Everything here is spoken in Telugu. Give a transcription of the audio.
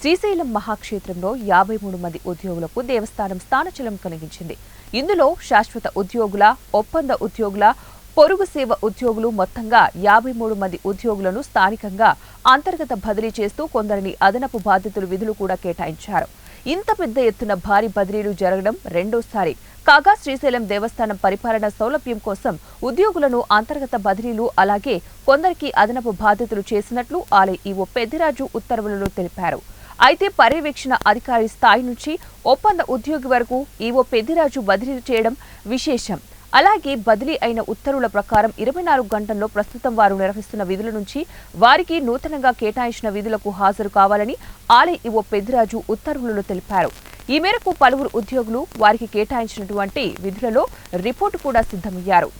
శ్రీశైలం మహాక్షేత్రంలో యాభై మూడు మంది ఉద్యోగులకు దేవస్థానం స్థానచలం కలిగించింది. ఇందులో శాశ్వత ఉద్యోగుల ఒప్పంద ఉద్యోగుల పొరుగు సేవ ఉద్యోగులు మొత్తంగా యాభై మూడు మంది ఉద్యోగులను స్థానికంగా అంతర్గత బదిలీ చేస్తూ కొందరిని అదనపు బాధ్యతలు విధులు కూడా కేటాయించారు. ఇంత పెద్ద ఎత్తున భారీ బదిలీలు జరగడం రెండోసారి. కాగా శ్రీశైలం దేవస్థానం పరిపాలన సౌలభ్యం కోసం ఉద్యోగులను అంతర్గత బదిలీలు అలాగే కొందరికి అదనపు బాధ్యతలు చేసినట్లు ఆలయ ఈవో పెద్దిరాజు ఉత్తర్వులలో తెలిపారు. అయితే పర్యవేక్షణ అధికారి స్థాయి నుంచి ఒప్పంద ఉద్యోగి వరకు ఈవో పెద్దిరాజు బదిలీ చేయడం విశేషం. అలాగే బదిలీ అయిన ఉత్తర్వుల ప్రకారం ఇరవై నాలుగు గంటల్లో ప్రస్తుతం వారు నిర్వహిస్తున్న విధుల నుంచి వారికి నూతనంగా కేటాయించిన విధులకు హాజరు కావాలని ఆలయ ఇవో పెద్దిరాజు ఉత్తర్వులలో తెలిపారు. ఈ మేరకు పలువురు ఉద్యోగులు వారికి కేటాయించినటువంటి విధులలో రిపోర్టు కూడా సిద్ధమయ్యారు.